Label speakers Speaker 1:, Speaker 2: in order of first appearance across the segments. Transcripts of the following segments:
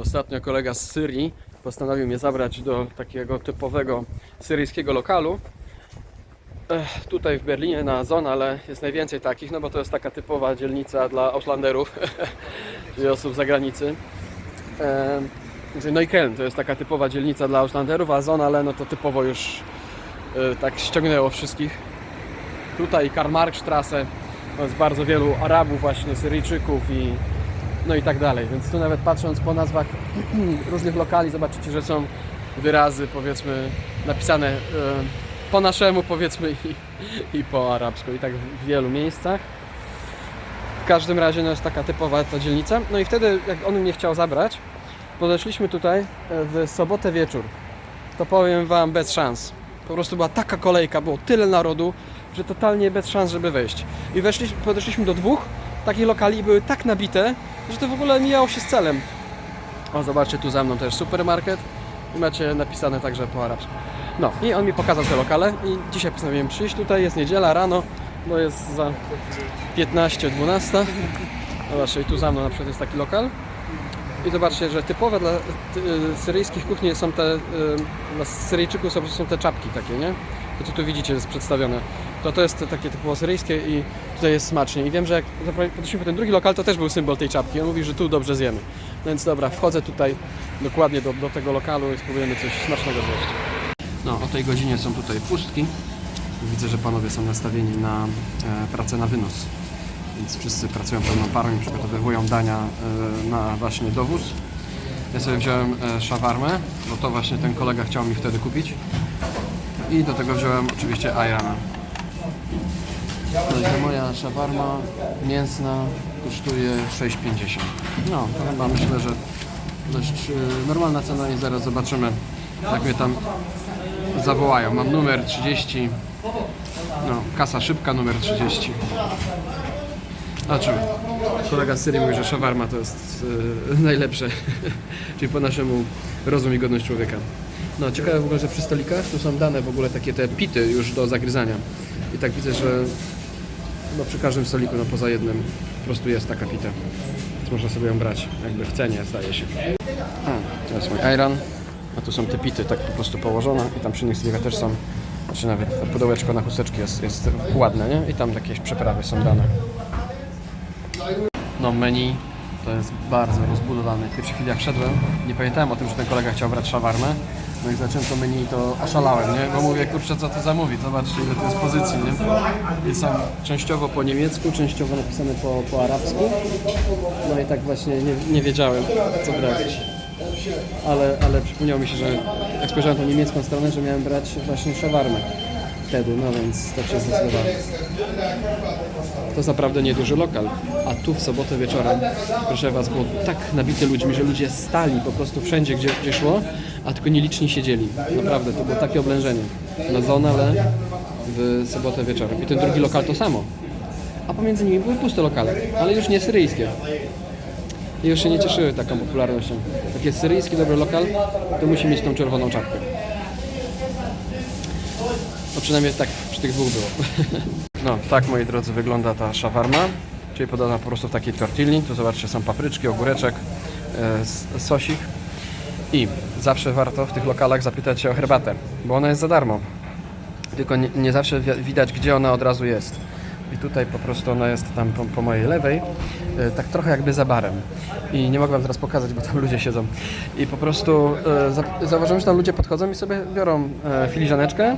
Speaker 1: Ostatnio kolega z Syrii postanowił mnie zabrać do takiego typowego syryjskiego lokalu. Ech, tutaj w Berlinie na Zonale jest najwięcej takich, no bo to jest taka typowa dzielnica dla Auslanderów, czyli osób z zagranicy. Em, znaczy Neukölln to jest taka typowa dzielnica dla Auslanderów, a Zonale no to typowo już e, tak ściągnęło wszystkich. Tutaj Karl-Marx-Strasse, no jest bardzo wielu Arabów właśnie, Syryjczyków i no i tak dalej. Więc tu nawet patrząc po nazwach różnych lokali zobaczycie, że są wyrazy powiedzmy napisane e, po naszemu powiedzmy i, i po arabsku i tak w wielu miejscach. W każdym razie no jest taka typowa ta dzielnica. No i wtedy jak on mnie chciał zabrać, podeszliśmy tutaj e, w sobotę wieczór. To powiem wam bez szans. Po prostu była taka kolejka, było tyle narodu, że totalnie bez szans, żeby wejść. I weszliśmy, podeszliśmy do dwóch takich lokali były tak nabite, że to w ogóle mijało się z celem. O, zobaczcie, tu za mną też supermarket i macie napisane także po arabsku. No i on mi pokazał te lokale i dzisiaj postanowiłem przyjść tutaj, jest niedziela rano, bo jest za 15-12. Zobaczcie, i tu za mną na przykład jest taki lokal. I zobaczcie, że typowe dla y, syryjskich kuchni są te, y, dla Syryjczyków są, są te czapki takie, nie? To co tu widzicie jest przedstawione. To to jest takie typowo syryjskie i tutaj jest smacznie. I wiem, że jak podeszliśmy po ten drugi lokal, to też był symbol tej czapki. On mówi, że tu dobrze zjemy. No więc dobra, wchodzę tutaj dokładnie do, do tego lokalu i spróbujemy coś smacznego zjeść. No, o tej godzinie są tutaj pustki. Widzę, że panowie są nastawieni na e, pracę na wynos. Więc wszyscy pracują pełną parą i przygotowują dania e, na właśnie dowóz. Ja sobie wziąłem e, szawarmę, bo to właśnie ten kolega chciał mi wtedy kupić. I do tego wziąłem oczywiście ajrana. Także moja szawarma mięsna kosztuje 6,50. No, to chyba myślę, że dość e, normalna cena i zaraz zobaczymy, jak mnie tam zawołają. Mam numer 30. No, kasa szybka numer 30. Zobaczymy. Kolega z Syrii mówi, że szawarma to jest e, najlepsze. Czyli po naszemu rozum i godność człowieka. No, ciekawe w ogóle, że przy stolikach tu są dane w ogóle takie te pity już do zagryzania. I tak widzę, że no, przy każdym stoliku, no poza jednym, po prostu jest taka pita. Więc można sobie ją brać, jakby w cenie zdaje się. A, to jest mój iron. A tu są te pity tak po prostu położone i tam przy innych stolikach też są, znaczy nawet pudełeczko na chusteczki jest, jest ładne, nie? I tam jakieś przeprawy są dane. No menu to jest bardzo rozbudowane. W pierwszej chwili wszedłem, nie pamiętałem o tym, że ten kolega chciał brać szawarmę. No i zacząłem to menu to oszalałem, nie? Bo mówię, kurczę, co to zamówi? Zobaczcie, ile to jest pozycji, nie? Są częściowo po niemiecku, częściowo napisane po, po arabsku. No i tak właśnie nie, nie wiedziałem, co brać. Ale, ale przypomniało mi się, że jak spojrzałem na niemiecką stronę, że miałem brać właśnie szawarmę wtedy, no więc tak się zdecydowałem. To jest naprawdę nieduży lokal. A tu w sobotę wieczorem, proszę Was, było tak nabite ludźmi, że ludzie stali po prostu wszędzie, gdzie, gdzie szło, a tylko nieliczni siedzieli. Naprawdę, to było takie oblężenie. Na Zonale w sobotę wieczorem. I ten drugi lokal to samo. A pomiędzy nimi były puste lokale, ale już nie syryjskie. I już się nie cieszyły taką popularnością. Jest syryjski dobry lokal, to musi mieć tą czerwoną czapkę. No przynajmniej tak przy tych dwóch było. No, tak moi drodzy wygląda ta szawarma, czyli podana po prostu w takiej tortilli. Tu zobaczcie, są papryczki, ogóreczek, e, sosik. I zawsze warto w tych lokalach zapytać się o herbatę, bo ona jest za darmo. Tylko nie, nie zawsze wi- widać, gdzie ona od razu jest. I tutaj po prostu ona jest tam po, po mojej lewej, e, tak trochę jakby za barem. I nie mogę wam teraz pokazać, bo tam ludzie siedzą. I po prostu e, za, zauważyłem, że tam ludzie podchodzą i sobie biorą e, filiżaneczkę,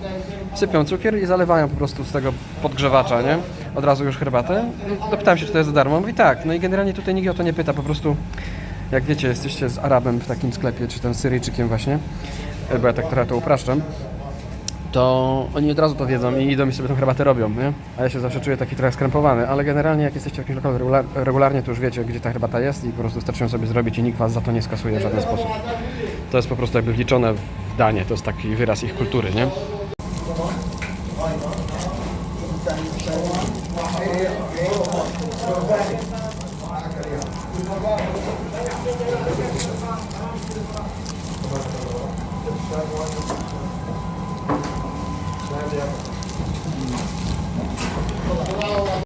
Speaker 1: sypią cukier i zalewają po prostu z tego podgrzewacza, nie? Od razu już herbatę. I Dopytałem się, czy to jest za darmo. Mówi tak. No i generalnie tutaj nikt o to nie pyta, po prostu jak wiecie, jesteście z Arabem w takim sklepie, czy tam Syryjczykiem właśnie, e, bo ja tak trochę to upraszczam, to oni od razu to wiedzą i idą i sobie tą herbatę robią, nie? A ja się zawsze czuję taki trochę skrępowany, ale generalnie jak jesteście w jakimś lokalu regular, regularnie, to już wiecie, gdzie ta herbata jest i po prostu wystarczy ją sobie zrobić i nikt was za to nie skasuje w żaden sposób. To jest po prostu jakby wliczone w danie, to jest taki wyraz ich kultury, nie?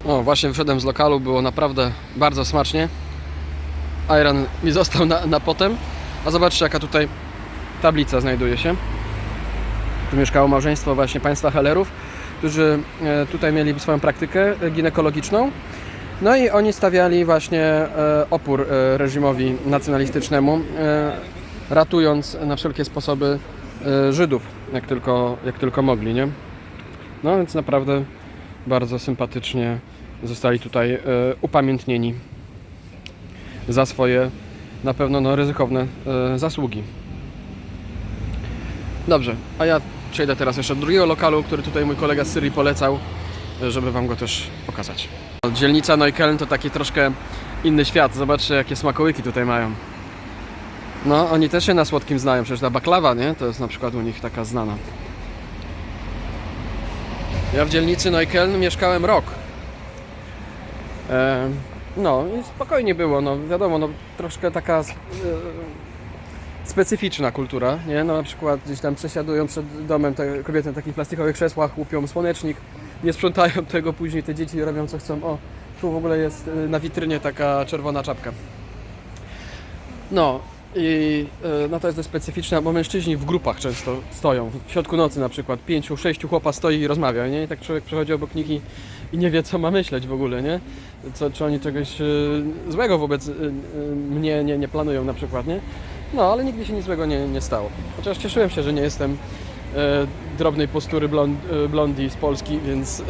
Speaker 1: O, właśnie wyszedłem z lokalu, było naprawdę bardzo smacznie. Iron mi został na, na potem, A zobaczcie jaka tutaj tablica znajduje się. Tu mieszkało małżeństwo właśnie państwa Hellerów, którzy e, tutaj mieli swoją praktykę ginekologiczną. No i oni stawiali właśnie e, opór e, reżimowi nacjonalistycznemu, ratując na wszelkie sposoby Żydów, jak tylko, jak tylko mogli, nie? No więc naprawdę bardzo sympatycznie zostali tutaj upamiętnieni za swoje na pewno no, ryzykowne zasługi. Dobrze, a ja przejdę teraz jeszcze do drugiego lokalu, który tutaj mój kolega z Syrii polecał, żeby Wam go też pokazać. Dzielnica Neukölln to taki troszkę inny świat. Zobaczcie, jakie smakołyki tutaj mają. No, oni też się na słodkim znają. Przecież ta baklawa, nie? To jest na przykład u nich taka znana. Ja w dzielnicy Neukölln mieszkałem rok. E, no i spokojnie było, no wiadomo, no troszkę taka e, specyficzna kultura, nie? No na przykład gdzieś tam przesiadują przed domem te kobiety na takich plastikowych krzesłach, łupią słonecznik, nie sprzątają tego, później te dzieci robią co chcą. O, tu w ogóle jest e, na witrynie taka czerwona czapka. No i e, no to jest dość specyficzne, bo mężczyźni w grupach często stoją. W środku nocy na przykład pięciu, sześciu chłopa stoi i rozmawia, nie? I tak człowiek przechodzi obok nich i, i nie wie co ma myśleć w ogóle, nie? Co, czy oni czegoś e, złego wobec mnie nie, nie planują na przykład, nie? No, ale nigdy się nic złego nie, nie stało. Chociaż cieszyłem się, że nie jestem e, drobnej postury blond, e, blondi z Polski, więc e,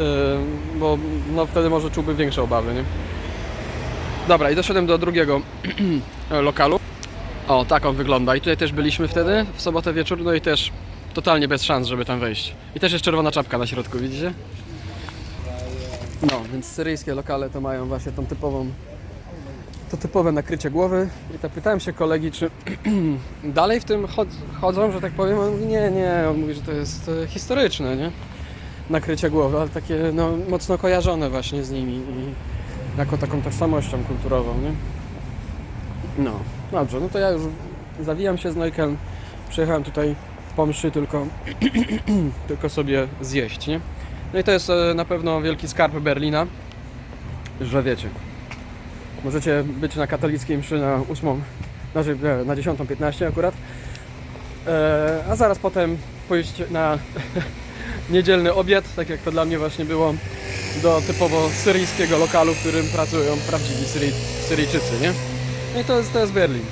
Speaker 1: bo no, wtedy może czułby większe obawy, nie? Dobra, i doszedłem do drugiego lokalu. O, tak on wygląda. I tutaj też byliśmy wtedy, w sobotę wieczór, no i też totalnie bez szans, żeby tam wejść. I też jest czerwona czapka na środku, widzicie? No, więc syryjskie lokale to mają właśnie tą typową, to typowe nakrycie głowy. I tak pytałem się kolegi, czy dalej w tym chod- chodzą, że tak powiem. On mówi, nie, nie, on mówi, że to jest e, historyczne, nie? Nakrycie głowy, ale takie no, mocno kojarzone właśnie z nimi i jako taką tożsamością kulturową, nie? No, dobrze, no to ja już zawijam się z Neukölln. Przyjechałem tutaj po mszy tylko, tylko sobie zjeść, nie? No i to jest e, na pewno wielki skarb Berlina, że wiecie. Możecie być na katolickiej mszy na 8, znaczy nie, na 10.15 akurat, e, a zaraz potem pójść na niedzielny obiad, tak jak to dla mnie właśnie było, do typowo syryjskiego lokalu, w którym pracują prawdziwi Syry, Syryjczycy, nie? No i to jest, to jest Berlin.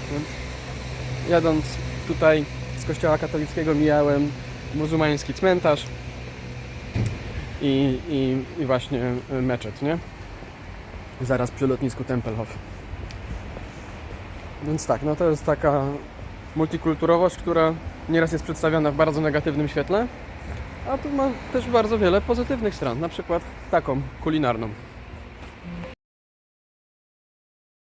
Speaker 1: Jadąc tutaj z kościoła katolickiego mijałem muzułmański cmentarz i, i, i właśnie meczet, nie? Zaraz przy lotnisku Tempelhof. Więc tak, no to jest taka multikulturowość, która nieraz jest przedstawiana w bardzo negatywnym świetle, a tu ma też bardzo wiele pozytywnych stron, na przykład taką kulinarną.